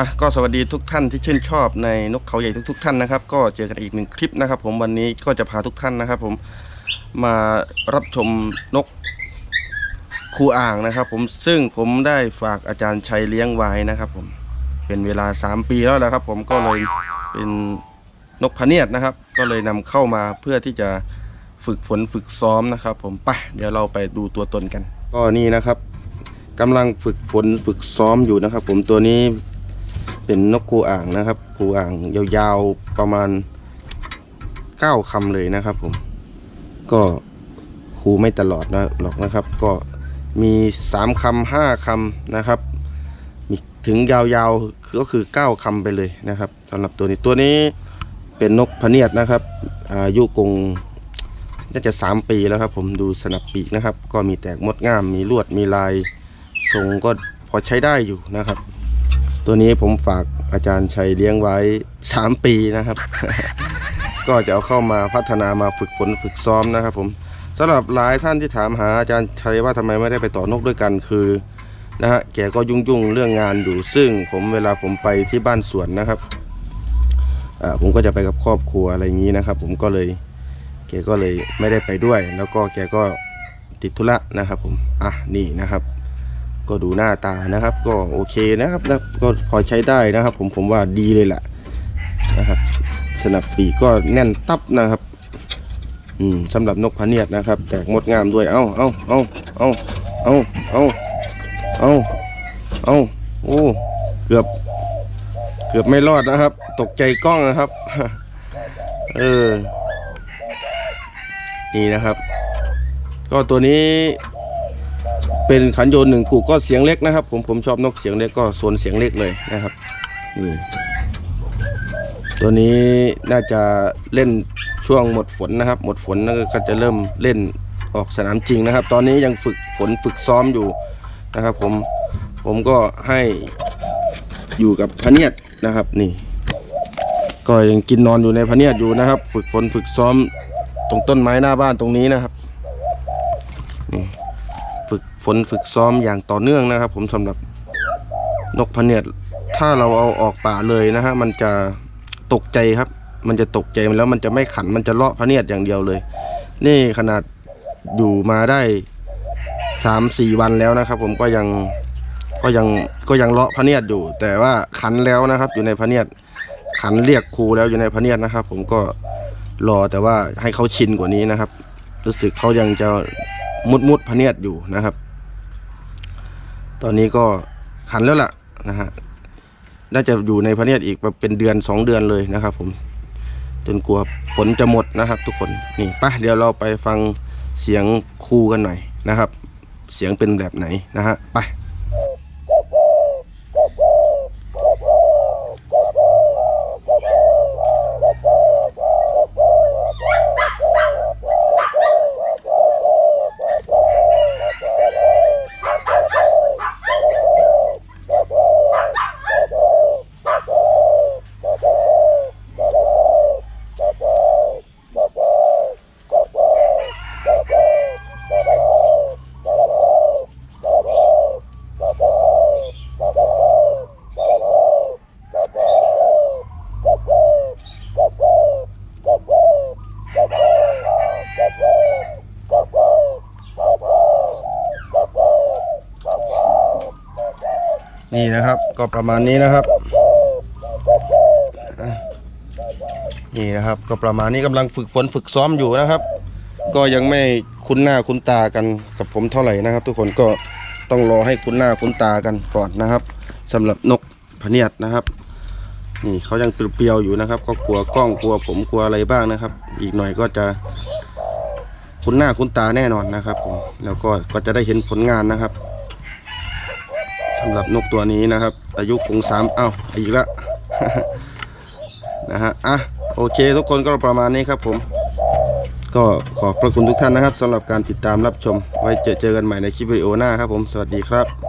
อะก็สวัสดีทุกท่านที่ชื่นชอบในนกเขาใหญ่ทุกๆ ท่านนะครับ ก็เจอกันอีกหนึ่งคลิปนะครับ ผมวันนี้ก็จะพาทุกท่านนะครับ ผมมารับชมนกคูอ่างนะครับ ผมซึ่งผมได้ฝากอาจารย์ชัยเลี้ยงไว้นะครับ ผมเป็นเวลา 3 ปีแล้วแหละครับ ผมก็เลยเป็นนกพเนียดนะครับ ก็เลยนำเข้ามาเพื่อที่จะฝึกฝนฝึกซ้อมนะครับ ผมไปเดี๋ยวเราไปดูตัวตนกัน ก็นี่นะครับกำลังฝึกฝนฝึกซ้อมอยู่นะครับ ผมตัวนี้ เป็นนกคูอ่างนะครับคูอ่างยาวๆประมาณ 9คำเลยนะครับผม ก็คูไม่ตลอดนะหรอกนะครับ ก็มี 3คำ5คำนะครับมีถึงยาวๆก็คือ 9คำไปเลยนะครับสำหรับตัวนี้ตัวนี้เป็นนกพเนียดนะครับ อายุกงน่าจะ 3 ปีแล้วครับ ผมดูสนับปีกนะครับ ก็มีแตกมดงาม มีลวดมีลายทรงก็พอใช้ได้อยู่นะครับ ตัวนี้ผมฝากอาจารย์ชัยเลี้ยงไว้ 3 ปีนะครับ ก็จะเอาเข้ามาพัฒนามาฝึกฝนฝึกซ้อมนะครับ ผมสำหรับหลายท่านที่ถามหาอาจารย์ชัยว่าทำไมไม่ได้ไปต่อนกด้วยกันคือนะฮะแกก็ยุ่งๆเรื่องงานอยู่ซึ่งผมเวลาผมไปที่บ้านสวนนะครับอ่าผมก็จะไปกับครอบครัวอะไรอย่างนี้นะครับ ผมก็เลยแกก็เลยไม่ได้ไปด้วย แล้วก็แกก็ติดธุระนะครับ ผมอะนี่นะครับ ก็ดูหน้าตานะครับ ก็โอเคนะครับนะก็พอใช้ได้นะครับ ผมผมว่าดีเลยแหละนะครับสนับปีก็แน่นตับนะครับ อืมสำหรับนกพะเนียดนะครับ แตกมดงามด้วย เอ้าเอ้าเอ้าเอ้าเอ้าเอ้าเอ้าเอ้าโอ้เกือบ เกือบไม่รอดนะครับ ตกใจกล้องนะครับเออนี่นะครับ ก็ตัวนี้ เป็นขันโยนหนึ่งกูก็เสียงเล็กนะครับ ผมผมชอบนกเสียงเล็กก็โซนเสียงเล็กเลยนะครับนี่ตัวนี้น่าจะเล่นช่วงหมดฝนนะครับ หมดฝนแล้วก็จะเริ่มเล่นออกสนามจริงนะครับ ตอนนี้ยังฝึกฝนฝึกซ้อมอยู่นะครับ ผมผมก็ให้อยู่กับพเนียดนะครับนี่ ก็ยังกินนอนอยู่ในพเนียดอยู่นะครับ ฝึกฝนฝึกซ้อมตรงต้นไม้หน้าบ้านตรงนี้นะครับนี่ นฝึกซ้อมอย่างต่อเนื่องนะครับ ผมสำหรับนกพะเนียดถ้าเราเอาออกป่าเลยนะฮะมันจะตกใจครับ มันจะตกใจแล้วมันจะไม่ขันมันจะเลาะพะเนียดอย่างเดียวเลย นี่ขนาดอยู่มาได้สามสี่วันแล้วนะครับ ผมก็ยังก็ยังก็ยังเลาะพะเนียดอยู่ แต่ว่าขันแล้วนะครับ อยู่ในพะเนียดขันเรียกครูแล้วอยู่ในพะเนียดนะครับ ผมก็รอแต่ว่าให้เขาชินกว่านี้นะครับ รู้สึกเขายังจะมุดมุดพะเนียดอยู่นะครับ ตอนนี้ก็ขันแล้วล่ะนะฮะน่าจะอยู่ในพะเนียดอีกเป็นเดือนสองเดือนเลยนะครับ ผมจนกลัวฝนจะหมดนะครับ ทุกคนนี่ไปะเดี๋ยวเราไปฟังเสียงครูกันหน่อยนะครับ เสียงเป็นแบบไหนนะฮะไป นี่นะครับก็ประมาณนี้นะครับ นี่นะครับก็ประมาณนี้กำลังฝึกฝนฝึกซ้อมอยู่นะครับ ก็ยังไม่คุ้นหน้าคุ้นตากันกับผมเท่าไหร่นะครับ ทุกคนก็ต้องรอให้คุ้นหน้าคุ้นตากันก่อนนะครับสำหรับนกพเนียดนะครับ นี่เขายังเปรียวๆอยู่นะครับ ก็กลัวกล้องกลัวผมกลัวอะไรบ้างนะครับ อีกหน่อยก็จะคุ้นหน้าคุ้นตาแน่นอนนะครับผมแล้วก็ก็จะได้เห็นผลงานนะครับำหรับนกตัวนี้นะครับ อายุคงสามเอ้าอีกแล้วนะฮะอะโอเค ทุกคนก็ประมาณนี้ครับผม ก็ขอบพระคุณทุกท่านนะครับสำหรับการติดตามรับชม ไว้เจอเจอกันใหม่ในคลิปวิดีโอหน้าครับผมสวัสดีครับ